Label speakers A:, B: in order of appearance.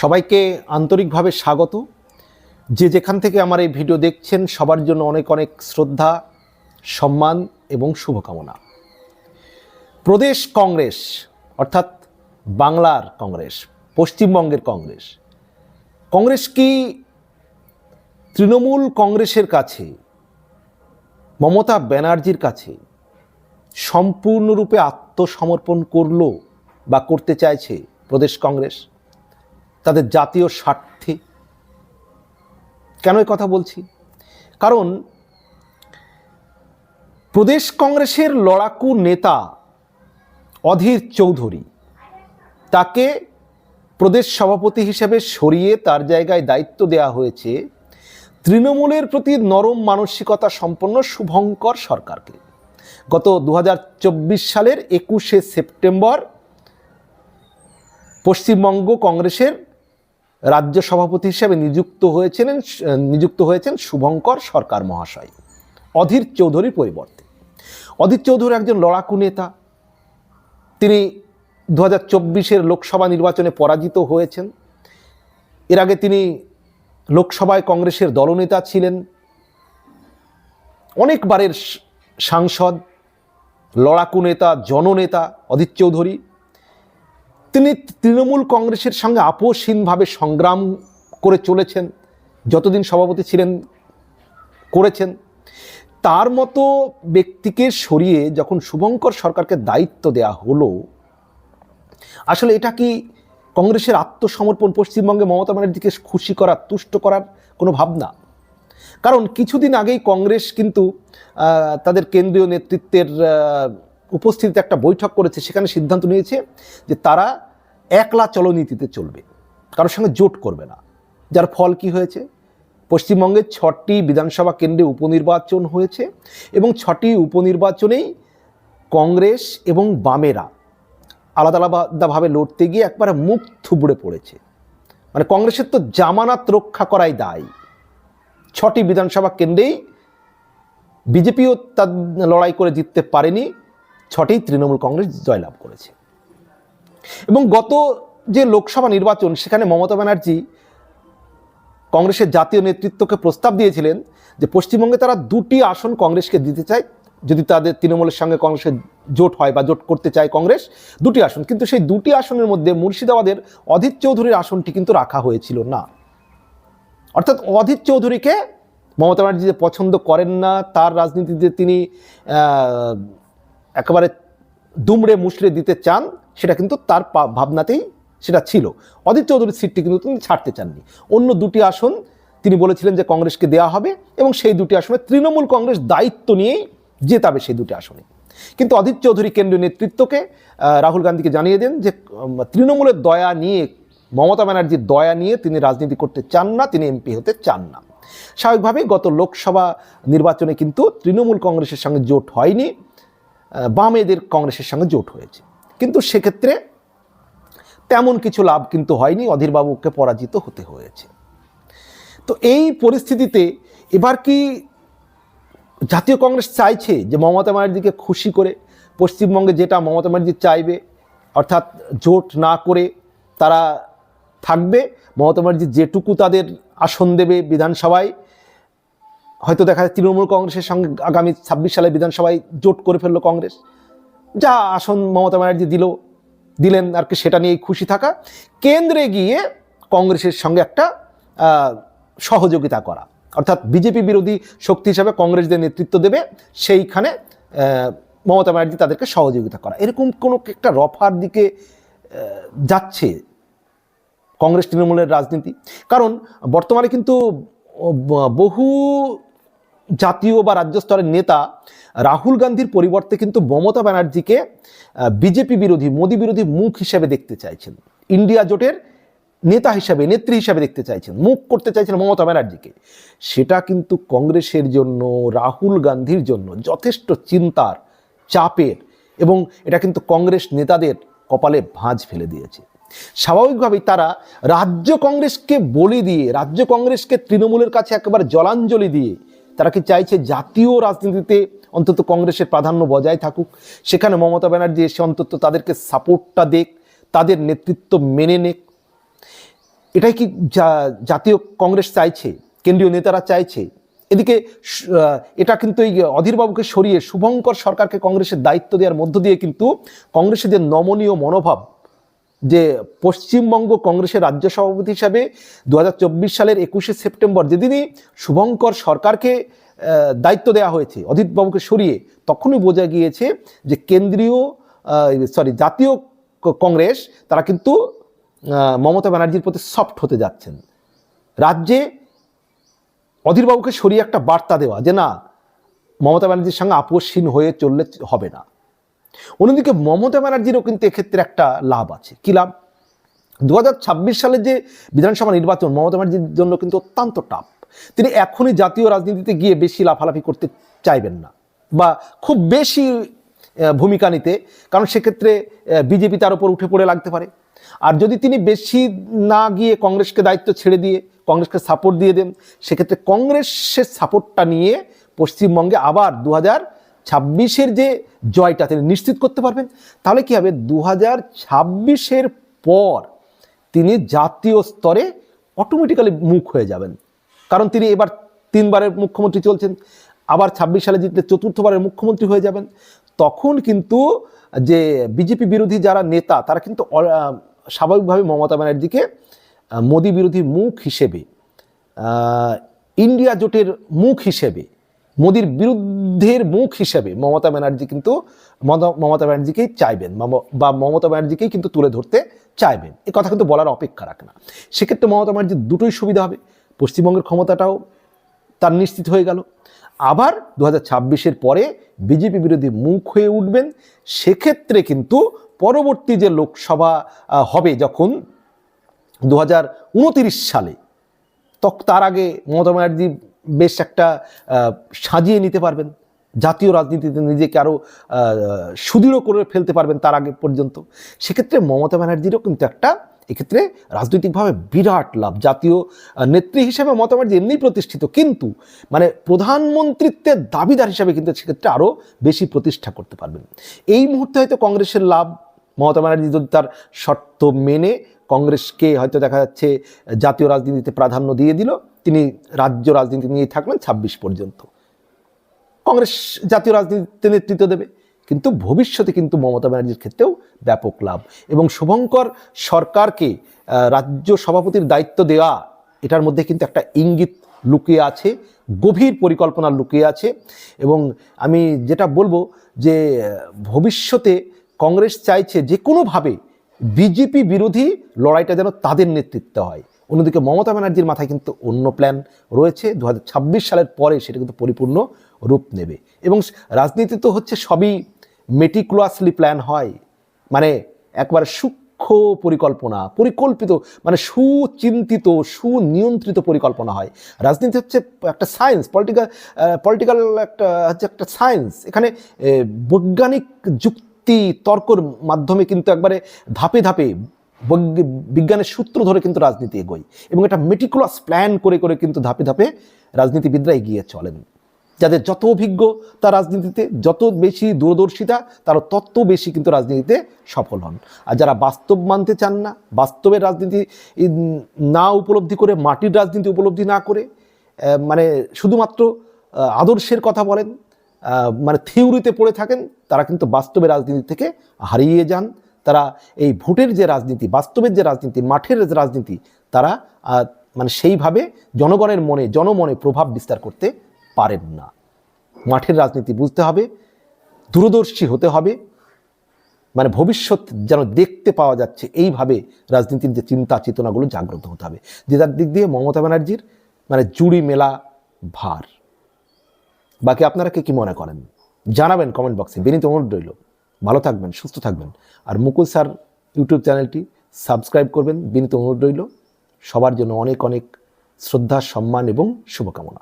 A: সবাইকে আন্তরিকভাবে স্বাগত। যে যেখান থেকে আমার এই ভিডিও দেখছেন, সবার জন্য অনেক অনেক শ্রদ্ধা, সম্মান এবং শুভকামনা। প্রদেশ কংগ্রেস, অর্থাৎ বাংলার কংগ্রেস, পশ্চিমবঙ্গের কংগ্রেস কংগ্রেস কি তৃণমূল কংগ্রেসের কাছে, মমতা ব্যানার্জির কাছে সম্পূর্ণরূপে আত্মসমর্পণ করল বা করতে চাইছে প্রদেশ কংগ্রেস? তাদের জাতীয় স্বার্থে। কেন এই কথা বলছি? কারণ প্রদেশ কংগ্রেসের লড়াকু নেতা অধীর চৌধুরী, তাকে প্রদেশ সভাপতি হিসেবে সরিয়ে তার জায়গায় দায়িত্ব দেওয়া হয়েছে তৃণমূলের প্রতি নরম মানসিকতা সম্পন্ন শুভঙ্কর সরকারকে। গত দু হাজার চব্বিশ সালের একুশে সেপ্টেম্বর পশ্চিমবঙ্গ কংগ্রেসের রাজ্য সভাপতি হিসেবে নিযুক্ত হয়েছিলেন নিযুক্ত হয়েছেন শুভঙ্কর সরকার মহাশয়, অধীর চৌধুরীর পরিবর্তে। অধীর চৌধুরী একজন লড়াকু নেতা। তিনি দু হাজার লোকসভা নির্বাচনে পরাজিত হয়েছেন। এর আগে তিনি লোকসভায় কংগ্রেসের দলনেতা ছিলেন। অনেকবারের সাংসদ, লড়াকু নেতা, জননেতা অধীর চৌধুরী। তিনি তৃণমূল কংগ্রেসের সঙ্গে আপোষহীনভাবে সংগ্রাম করে চলেছেন, যতদিন সভাপতি ছিলেন, করেছেন। তার মতো ব্যক্তিকে সরিয়ে যখন শুভঙ্কর সরকারকে দায়িত্ব দেয়া হলো, আসলে এটা কি কংগ্রেসের আত্মসমর্পণ পশ্চিমবঙ্গে মমতা ব্যানার্জিকে খুশি করার, তুষ্ট করার কোনো ভাবনা? কারণ কিছুদিন আগেই কংগ্রেস কিন্তু তাদের কেন্দ্রীয় নেতৃত্বের উপস্থিতিতে একটা বৈঠক করেছে, সেখানে সিদ্ধান্ত নিয়েছে যে তারা একলা চলনীতিতে চলবে, কারোর সঙ্গে জোট করবে না। যার ফল কি হয়েছে? পশ্চিমবঙ্গে ছটি বিধানসভা কেন্দ্রে উপনির্বাচন হয়েছে এবং ছটি উপনির্বাচনেই কংগ্রেস এবং বামেরা আলাদা আলাদাভাবে লড়তে গিয়ে একবারে মুখ থুবড়ে পড়েছে। মানে কংগ্রেসের তো জামানাত রক্ষা করাই দায়। ছটি বিধানসভা কেন্দ্রেই বিজেপিও তার লড়াই করে জিততে পারেনি ছটি তৃণমূল কংগ্রেস জয়লাভ করেছে। এবং গত যে লোকসভা নির্বাচন, সেখানে মমতা ব্যানার্জি কংগ্রেসের জাতীয় নেতৃত্বকে প্রস্তাব দিয়েছিলেন যে পশ্চিমবঙ্গে তারা দুটি আসন কংগ্রেসকে দিতে চায়। যদি তাদের তৃণমূলের সঙ্গে কংগ্রেসের জোট হয় বা জোট করতে চায় কংগ্রেস, দুটি আসন। কিন্তু সেই দুটি আসনের মধ্যে মুর্শিদাবাদের অধীর চৌধুরীর আসনটি কিন্তু রাখা হয়েছিল না। অর্থাৎ অধীর চৌধুরীকে মমতা ব্যানার্জি যে পছন্দ করেন না, তার রাজনীতিতে তিনি একেবারে দুমড়ে মুচড়ে দিতে চান, সেটা কিন্তু তার ভাবনাতেই সেটা ছিল। অধীর চৌধুরীর সিটটি কিন্তু তিনি ছাড়তে চাননি। অন্য দুটি আসন তিনি বলেছিলেন যে কংগ্রেসকে দেওয়া হবে এবং সেই দুটি আসনে তৃণমূল কংগ্রেস দায়িত্ব নিয়েই জেতাবে সেই দুটি আসনে। কিন্তু অধীর চৌধুরী কেন্দ্রীয় নেতৃত্বকে রাহুল গান্ধীকে জানিয়ে দেন যে তৃণমূলের দয়া নিয়ে, মমতা ব্যানার্জির দয়া নিয়ে তিনি রাজনীতি করতে চান না, তিনি এমপি হতে চান না। স্বাভাবিকভাবেই গত লোকসভা নির্বাচনে কিন্তু তৃণমূল কংগ্রেসের সঙ্গে জোট হয়নি। বামেদের কংগ্রেসের সঙ্গে জোট হয়েছে। কিন্তু সেক্ষেত্রে তেমন কিছু লাভ কিন্তু হয়নি, অধীরবাবুকে পরাজিত হতে হয়েছে। তো এই পরিস্থিতিতে এবার কি জাতীয় কংগ্রেস চাইছে যে মমতা ব্যানার্জিকে খুশি করে পশ্চিমবঙ্গে যেটা মমতা ব্যানার্জি চাইবে, অর্থাৎ জোট না করে তারা থাকবে? মমতা ব্যানার্জি যেটুকু তাদের আসন দেবে বিধানসভায় হয়তো দেখা যায় তৃণমূল কংগ্রেসের সঙ্গে আগামী ছাব্বিশ সালে বিধানসভায় জোট করে ফেলল কংগ্রেস। যা আসন মমতা ব্যানার্জি দিল, দিলেন আর কি সেটা নিয়েই খুশি থাকা। কেন্দ্রে গিয়ে কংগ্রেসের সঙ্গে একটা সহযোগিতা করা। অর্থাৎ বিজেপি বিরোধী শক্তি হিসাবে কংগ্রেসদের নেতৃত্ব দেবে, সেইখানে মমতা ব্যানার্জি তাদেরকে সহযোগিতা করা। এরকম কোনো একটা রফার দিকে যাচ্ছে কংগ্রেস তৃণমূলের রাজনীতি? কারণ বর্তমানে কিন্তু বহু জাতীয় বা রাজ্য স্তরের নেতা রাহুল গান্ধীর পরিবর্তে কিন্তু মমতা ব্যানার্জিকে বিজেপি বিরোধী, মোদী বিরোধী মুখ হিসেবে দেখতে চাইছেন। ইন্ডিয়া জোটের নেতা হিসাবে, নেত্রী হিসাবে দেখতে চাইছেন, মুখ করতে চাইছেন মমতা ব্যানার্জিকে। সেটা কিন্তু কংগ্রেসের জন্য, রাহুল গান্ধীর জন্য যথেষ্ট চিন্তার, চাপের এবং এটা কিন্তু কংগ্রেস নেতাদের কপালে ভাঁজ ফেলে দিয়েছে। স্বাভাবিকভাবেই তারা রাজ্য কংগ্রেসকে বলি দিয়ে, রাজ্য কংগ্রেসকে তৃণমূলের কাছে একেবারে জলাঞ্জলি দিয়ে তারা কি চাইছে জাতীয় রাজনীতিতে অন্তত কংগ্রেসের প্রাধান্য বজায় থাকুক? সেখানে মমতা ব্যানার্জি এসে অন্তত তাদেরকে সাপোর্টটা দেখ তাদের নেতৃত্ব মেনে নেক। এটাই কি জাতীয় কংগ্রেস চাইছে? কেন্দ্রীয় নেতারা চাইছে? এদিকে এটা কিন্তু এই অধীরবাবুকে সরিয়ে শুভঙ্কর সরকারকে কংগ্রেসের দায়িত্ব দেওয়ার মধ্য দিয়ে কিন্তু কংগ্রেসের যে নমনীয় মনোভাব যে পশ্চিমবঙ্গ কংগ্রেসের রাজ্য সভাপতি হিসাবে দু হাজার চব্বিশ সালের একুশে সেপ্টেম্বর যেদিনই শুভঙ্কর সরকারকে দায়িত্ব দেওয়া হয়েছে অধীরবাবুকে সরিয়ে, তখনই বোঝা গিয়েছে যে কেন্দ্রীয় সরি জাতীয় কংগ্রেস, তারা কিন্তু মমতা ব্যানার্জির প্রতি সফট হতে যাচ্ছেন। রাজ্যে অধীরবাবুকে সরিয়ে একটা বার্তা দেওয়া যে না, মমতা ব্যানার্জির সঙ্গে আপোষহীন হয়ে চললে হবে না। অন্যদিকে মমতা ব্যানার্জিরও কিন্তু এক্ষেত্রে একটা লাভ আছে। কি লাভ? দু সালের যে বিধানসভা নির্বাচন, মমতা ব্যানার্জির জন্য কিন্তু অত্যন্ত টাফ তিনি এখনই জাতীয় রাজনীতিতে গিয়ে বেশি লাফালাফি করতে চাইবেন না বা খুব বেশি ভূমিকা নিতে, কারণ সেক্ষেত্রে বিজেপি তার উপর উঠে পড়ে লাগতে পারে। আর যদি তিনি বেশি না গিয়ে কংগ্রেসকে দায়িত্ব ছেড়ে দিয়ে, কংগ্রেসকে সাপোর্ট দিয়ে দেন, সেক্ষেত্রে কংগ্রেসের সাপোর্টটা নিয়ে পশ্চিমবঙ্গে আবার দু হাজার ছাব্বিশের যে জয়টা তিনি নিশ্চিত করতে পারবেন, তাহলে কি হবে? দু হাজার ছাব্বিশের পর তিনি জাতীয় স্তরে অটোমেটিক্যালি মুখ হয়ে যাবেন। কারণ তিনি এবার তিনবারের মুখ্যমন্ত্রী চলছেন, আবার ছাব্বিশ সালে জিতলে চতুর্থবারের মুখ্যমন্ত্রী হয়ে যাবেন। তখন কিন্তু যে বিজেপি বিরোধী যারা নেতা, তারা কিন্তু স্বাভাবিকভাবে মমতা ব্যানার্জিকে মোদী বিরোধী মুখ হিসেবে ইন্ডিয়া জোটের মুখ হিসেবে মোদির বিরুদ্ধের মুখ হিসেবে মমতা ব্যানার্জি কিন্তু মমতা- ব্যানার্জিকেই চাইবেন বা মমতা ব্যানার্জিকেই কিন্তু তুলে ধরতে চাইবেন। এ কথা কিন্তু বলার অপেক্ষা রাখে না। সেক্ষেত্রে মমতা ব্যানার্জির দুটোই সুবিধা হবে। পশ্চিমবঙ্গের ক্ষমতাটাও তার নিশ্চিত হয়ে গেল। আবার দু হাজার পরে বিজেপি বিরোধী মুখ হয়ে উঠবেন। সেক্ষেত্রে কিন্তু পরবর্তী যে লোকসভা হবে যখন দু সালে তার আগে মমতা ব্যানার্জি বেশ একটা সাজিয়ে নিতে পারবেন। জাতীয় রাজনীতিতে নিজেকে আরও সুদৃঢ় করে ফেলতে পারবেন তার আগে পর্যন্ত। সেক্ষেত্রে মমতা ব্যানার্জিরও কিন্তু একটা, এক্ষেত্রে রাজনৈতিকভাবে বিরাট লাভ। জাতীয় নেত্রী হিসেবে মমতা ব্যানার্জি এমনিই প্রতিষ্ঠিত, কিন্তু মানে প্রধানমন্ত্রিত্বের দাবিদার হিসাবে কিন্তু সেক্ষেত্রে আরও বেশি প্রতিষ্ঠা করতে পারবেন। এই মুহূর্তে হয়তো কংগ্রেসের লাভ, মমতা ব্যানার্জি যদি তার শর্ত মেনে কংগ্রেসকে হয়তো দেখা যাচ্ছে জাতীয় রাজনীতিতে প্রাধান্য দিয়ে দিল। তিনি রাজ্য রাজনীতি নিয়ে থাকলেন ছাব্বিশ পর্যন্ত। কংগ্রেস জাতীয় রাজনীতিতে নেতৃত্ব দেবে। কিন্তু ভবিষ্যতে কিন্তু মমতা ব্যানার্জির ক্ষেত্রেও ব্যাপক লাভ। এবং শুভঙ্কর সরকারকে রাজ্য সভাপতির দায়িত্ব দেওয়া, এটার মধ্যে কিন্তু একটা ইঙ্গিত লুকিয়ে আছে, গভীর পরিকল্পনা লুকিয়ে আছে। এবং আমি যেটা বলব যে ভবিষ্যতে কংগ্রেস চাইছে যে কোনোভাবে বিজেপি বিরোধী লড়াইটা যেন তাদের নেতৃত্বে হয়। অন্যদিকে মমতা ব্যানার্জির মাথায় কিন্তু অন্য প্ল্যান রয়েছে। দু হাজার ছাব্বিশ সালের পরে সেটা কিন্তু পরিপূর্ণ রূপ নেবে। এবং রাজনীতি তো হচ্ছে সবই মেটিকুলাসলি প্ল্যান হয়। মানে একবার সূক্ষ্ম পরিকল্পনা, পরিকল্পিত মানে সুচিন্তিত, সুনিয়ন্ত্রিত পরিকল্পনা হয়। রাজনীতি হচ্ছে একটা সায়েন্স পলিটিক্যাল পলিটিক্যাল একটা, হচ্ছে একটা সায়েন্স এখানে বৈজ্ঞানিক যুক্তি তর্কর মাধ্যমে কিন্তু একবারে ধাপে ধাপে বিজ্ঞানের সূত্র ধরে কিন্তু রাজনীতি এগোয় এবং এটা মেটিকুলাস প্ল্যান করে করে কিন্তু ধাপে ধাপে রাজনীতিবিদরা এগিয়ে চলেন। যাদের যত অভিজ্ঞ তার রাজনীতিতে, যত বেশি দূরদর্শিতা তারা তত বেশি কিন্তু রাজনীতিতে সফল হন। আর যারা বাস্তব মানতে চান না, বাস্তবের রাজনীতি না উপলব্ধি করে, মাটির রাজনীতি উপলব্ধি না করে মানে শুধুমাত্র আদর্শের কথা বলেন মানে থিওরিতে পড়ে থাকেন, তারা কিন্তু বাস্তবের রাজনীতি থেকে হারিয়ে যান। তারা এই ভোটের যে রাজনীতি, বাস্তবের যে রাজনীতি, মাঠের যে রাজনীতি, তারা মানে সেইভাবে জনগণের মনে, জনমনে প্রভাব বিস্তার করতে পারেন না। মাঠের রাজনীতি বুঝতে হবে, দূরদর্শী হতে হবে মানে ভবিষ্যৎ যেন দেখতে পাওয়া যাচ্ছে, এইভাবে রাজনীতির যে চিন্তা, চেতনাগুলো জাগ্রত হতে হবে। যেটার দিক দিয়ে মমতা ব্যানার্জির মানে জুড়ি মেলা ভার। বাকি আপনারা কে কি মনে করেন? জানাবেন কমেন্ট বক্সে বিনীত অনুরোধ রইল। ভালো থাকবেন, সুস্থ থাকবেন। আর মুকুল স্যার ইউটিউব চ্যানেলটি সাবস্ক্রাইব করবেন। বিনীত অনুরোধ রইল। সবার জন্য অনেক অনেক শ্রদ্ধা, সম্মান এবং শুভকামনা।